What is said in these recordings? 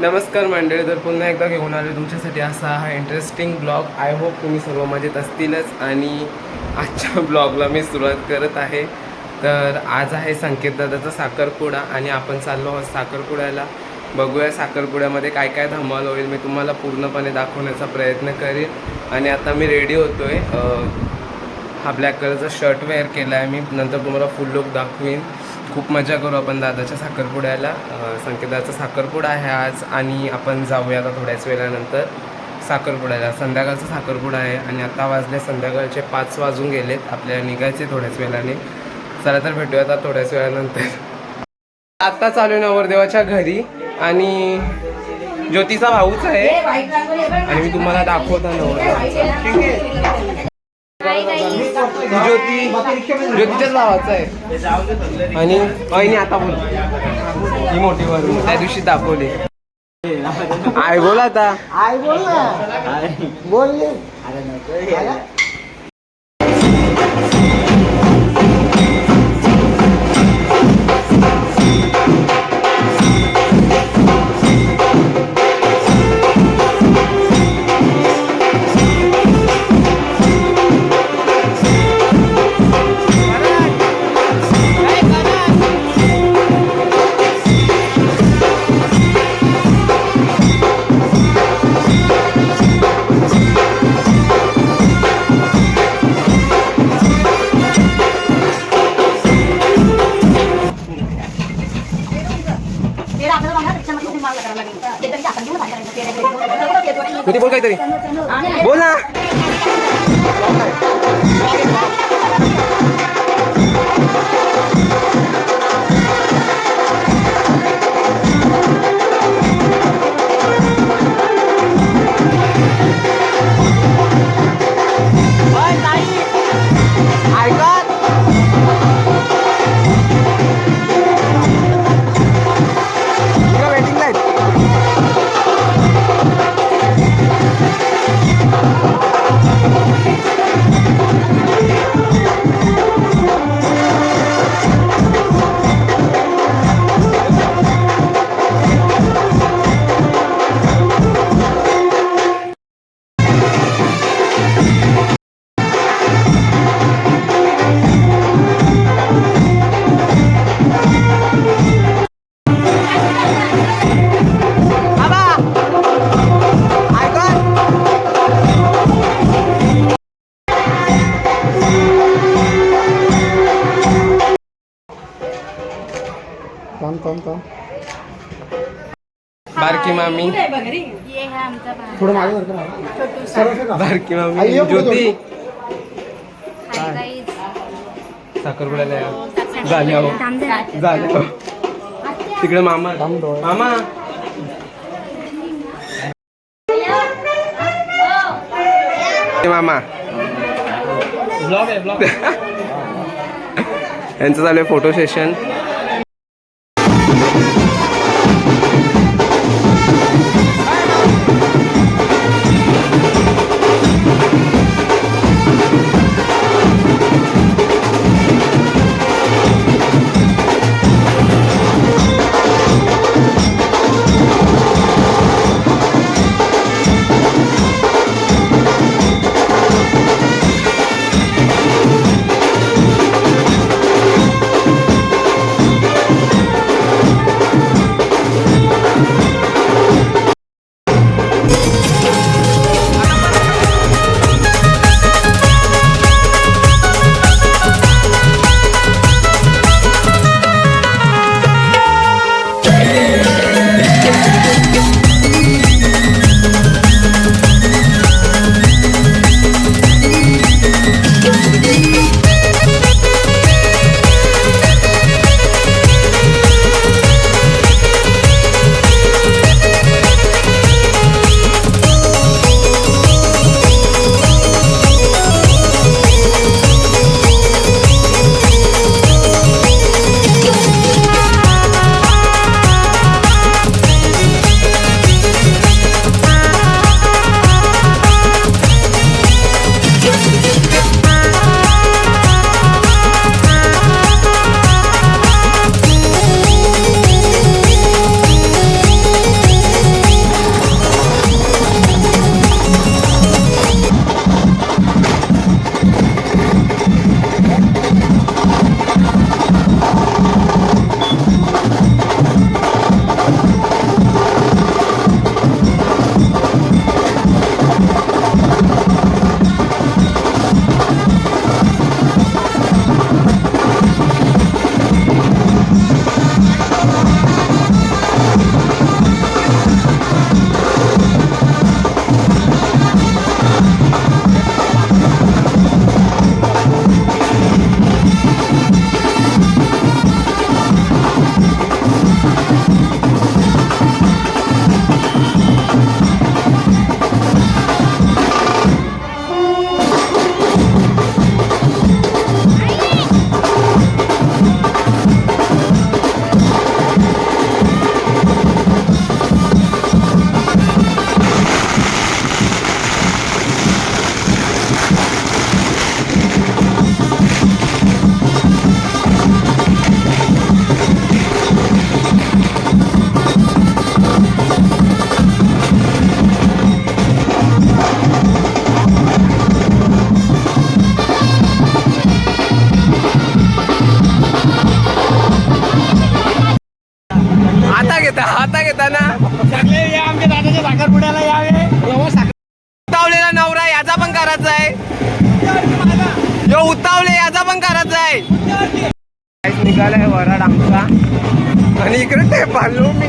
नमस्कार मंडळी तर पुन्हा एकदा घेऊन आलो तुमच्यासाठी असा हा इंटरेस्टिंग ब्लॉग आय होप तुम्ही सर्व मजेत असतीलच आणि आजच्या ब्लॉगला मी सुरुवात करत आहे. तर आज आहे संकेत दादाचा साखरपुडा आणि आपण चाललो आहोत साखरपुड्याला. बघूया साखरपुड्यामध्ये काय काय धमाल होईल मी तुम्हाला पूर्णपणे दाखवण्याचा प्रयत्न करेन. आणि आता मी रेडी होतो आहे हा ब्लॅक कलरचा शर्ट वेअर केला आहे मी नंतर तुम्हाला फुल लुक दाखवीन. खूप मजा करू आपण दादाच्या साखरपुड्याला. संकेताचा साखरपुडा आहे आज आणि आपण जाऊया आता थोड्याच वेळानंतर साखरपुड्याला. संध्याकाळचा साखरपुडा आहे आणि आता वाजले संध्याकाळचे पाच वाजून गेलेत. आपल्याला निघायचे थोड्याच वेळाने. चला तर भेटूया आता थोड्याच वेळानंतर. आत्ता चालू आहे नवरदेवाच्या घरी आणि ज्योतीचा भाऊच आहे. आणि मी तुम्हाला दाखवतो नवरदेवाचा. ज्योती ज्योतीच्याच भावाचा आहे. आणि वहिनी आता बोल. ही मोठी त्या दिवशी दाखवली. आय बोल आता. आय बोल बोलले I got थांब थांब. बारकी मामी. ये आमचा भाग थोडं मागे वरती. सरळ. बारकी आई, मामी ये पुढे ज्योती. साखरपुड्याला या. झाल्या हो थांब जरा. झाल्या हो. तिकडे मामा. थांब. मामा. मामा. ब्लॉग आहे ब्लॉग. यांचं चालू आहे फोटो सेशन. आता घेता आता घेता ना. सगळे या आमच्या दादाच्या साखरपुड्याला यावे साखर उतावलेला नवरा याचा पण करायचा आहे. जो उतावले याचा पण करायचा आहे. निघालाय वराड आमचा. आणि इकडे ते पाहिलो मी.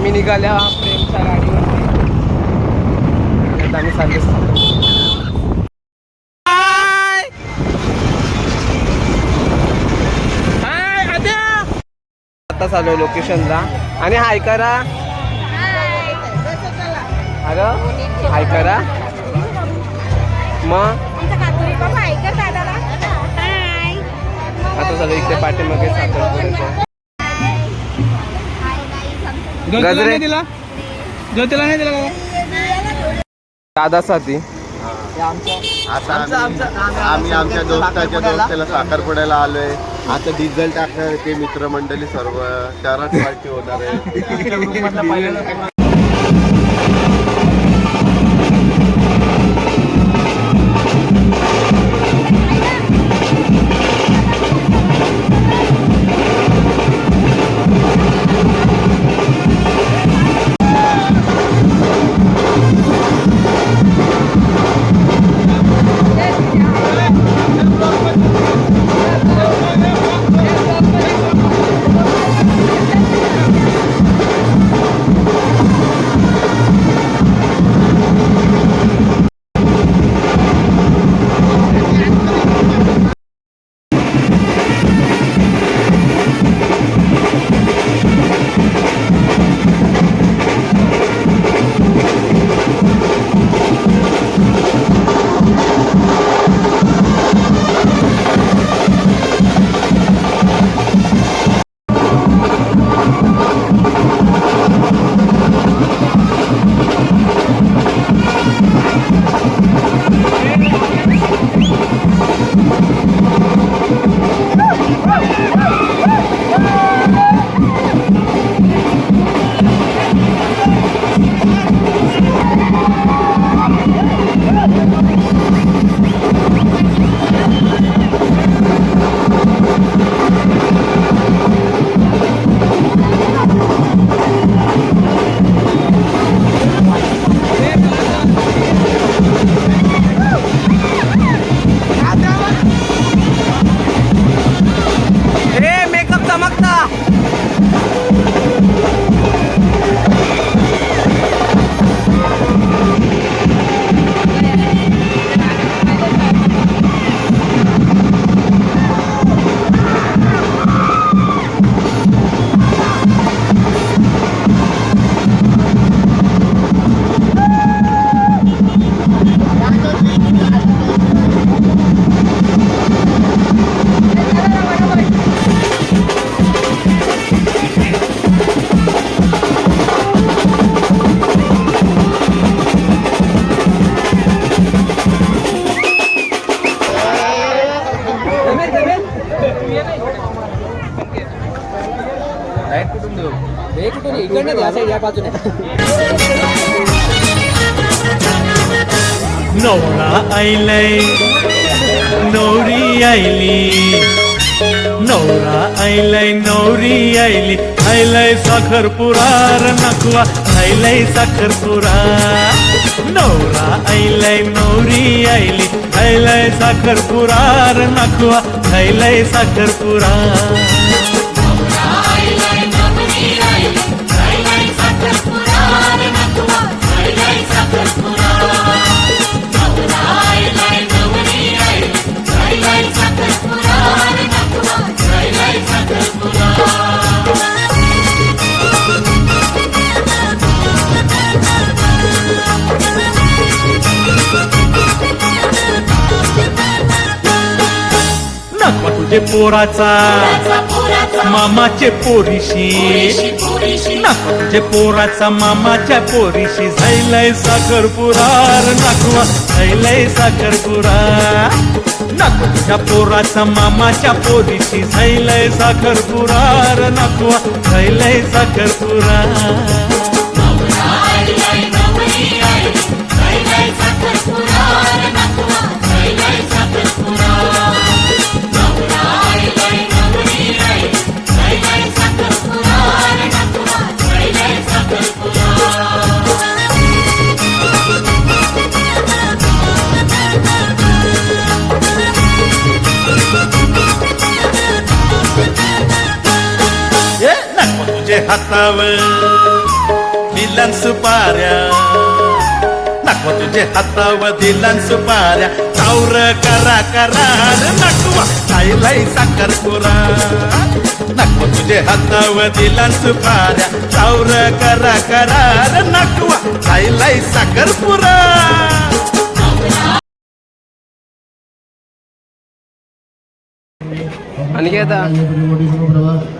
आम्ही निघाल्या प्रेमच्या गाडीवर आम्ही संदेश हाय! हाय आद्या! आताच आलो लोकेशनला. आणि हाय करा. अगं हाय करा. मग? आता चालू इकडे पाठीमागे साखरपुड्याचं. गजरे. ज्योतीला नाही दिला का? दादासाठी आता आम्ही आम्ही आमच्या दोस्ताच्या दोस्ताला साखरपुड्याला आलोय. आता डिझेल टाकणार ते मित्रमंडळी सर्व. चारच पार्टी होणार आहे. नवरा आईलय नवरी आईली. नवरा आईलय नवरी आईली. आईलय साखरपुरार नकवा आईलय साखरपुरा. नवरा आईलय नवरी आईली. आईलय साखरपुरार नकवा आईलय साखरपुरा. तुझे पोराचा. मामाचे पोरीशी. नकवा तुझे पोराचा मामाच्या पोरीशी. झैलय साखरपुरार नकवा झैलय साखरपुरा नकवा तुझ्या पोराचा मामाच्या पोरीशी. झैलय साखरपुरार नकवा झैलय साखरपुरा ये नको तुझे हातावर दिलन सुपाऱ्या. नको तुझे हातावर दिलन सुपाऱ्या. चावर करा करा नाकवा. खायलाय साखर पुरा. नको तुझे हातावर दिलन सुपाऱ्या. चावर करा करा नाकवा. खायलाय साखर पुरा. आणि काय आता?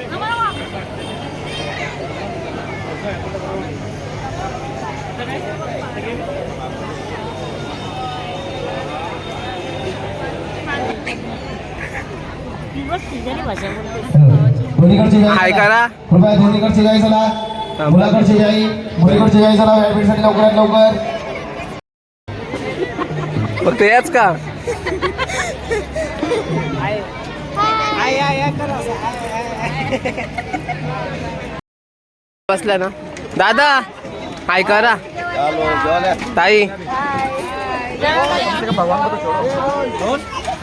दे ना कृपया दोन्हीकडची जाई चला. मुलाकडची जाई. मुलीकडची जाई चला. लवकरात लवकर. फक्त याच का? बसल्या ना. दादा हाय करा. ताई.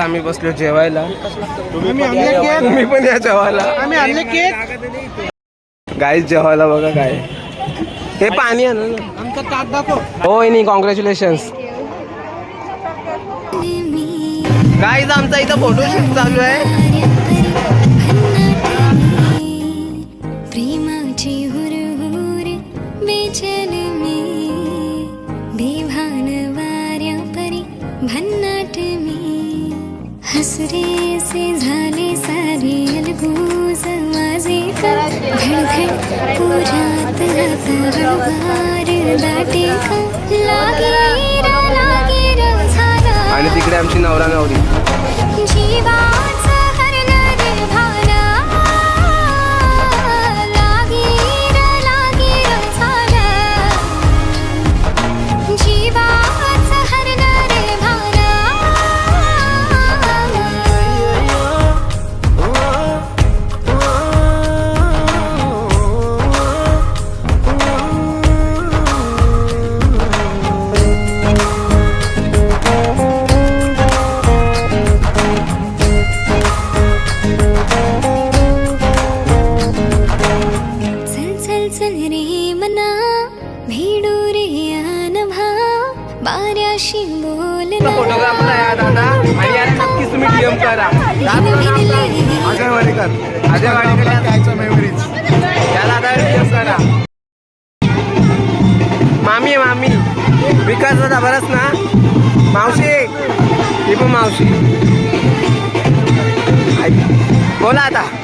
आम्ही बसलो जेवायला. तुम्ही पण या जेवायला. आम्ही आणले केक. गाईच जेवायला बघा काय. हे पाणी हो नाही कॉंग्रॅच्युलेशन्स गाईज आमचा इथं फोटोशूट चालू आहे. हसरे झाले सारे अलगूज माझे का धडधड पुरात आता हळुवार दाटे का लागे रा लागे रा झाला. आणि तिकडे आमची नवरा नवरी. विकास दादा बरंच ना? मावशी ही पण मावशी. बोला आता.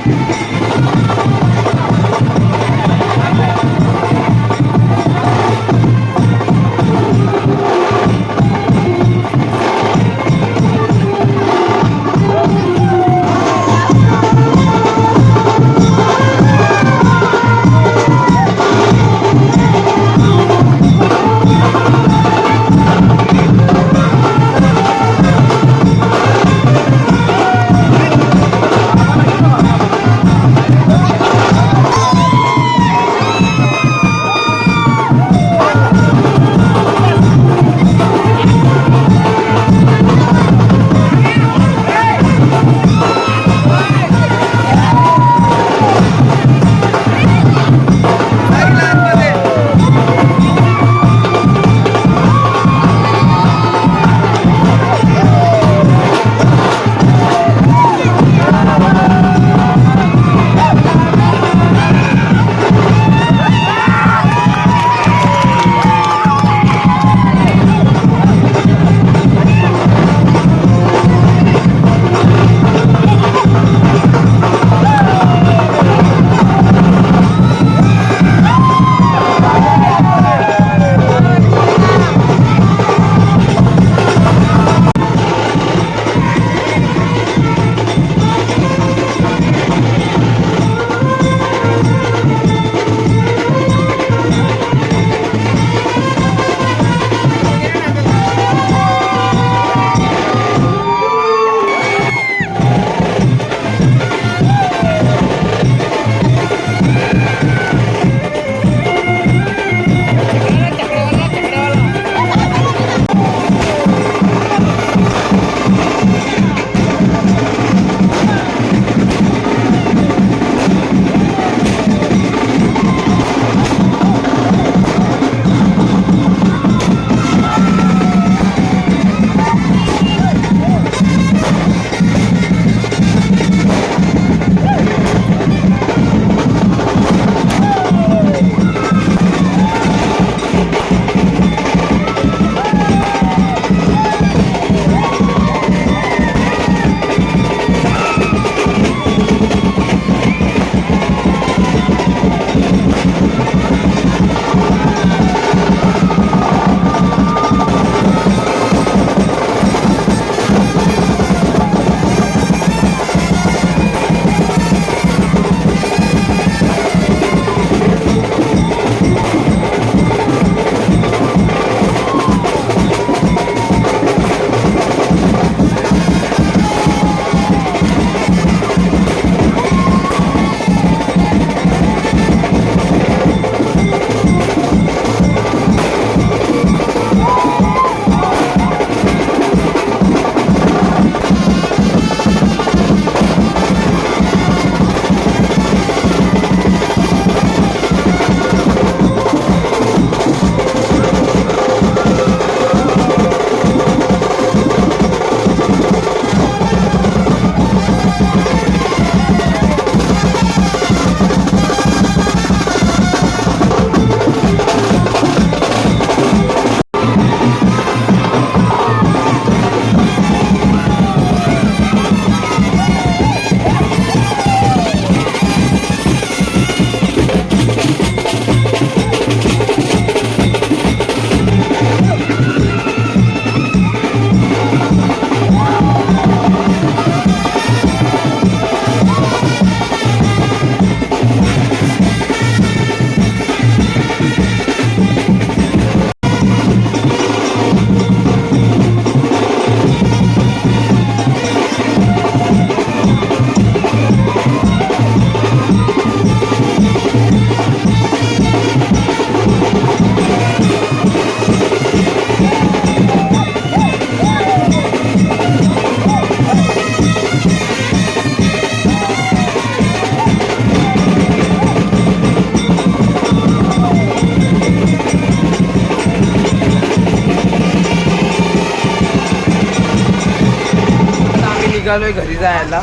घरी जायला.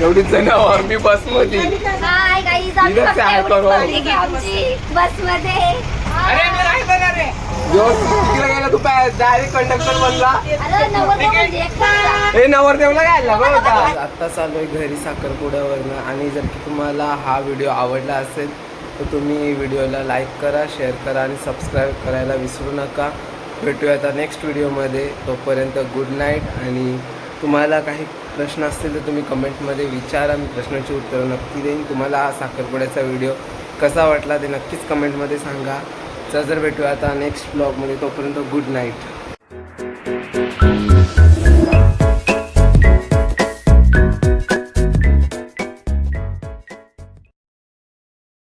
एवढी जण आम्ही बसमध्ये. तिकडे गेला तू डायरेक्ट कंडक्टर बनला म्हणजे. हे नवरदेवला घ्यायला होता. आत्ता चालू आहे घरी साखरपुड्यावरनं. आणि जर की तुम्हाला हा व्हिडिओ आवडला असेल तर तुम्ही व्हिडिओला लाईक करा शेअर करा आणि सबस्क्राईब करायला विसरू नका. भेटूया आता नेक्स्ट व्हिडिओमध्ये तोपर्यंत गुड नाईट आणि तुम्हाला काही प्रश्न असतील तर तुम्ही कमेंटमध्ये विचारा. मी प्रश्नाची उत्तरं नक्की देईन. तुम्हाला हा साखरपुड्याचा व्हिडिओ कसा वाटला ते नक्कीच कमेंटमध्ये सांगा. चल जर भेटूया आता नेक्स्ट ब्लॉगमध्ये तोपर्यंत गुड नाईट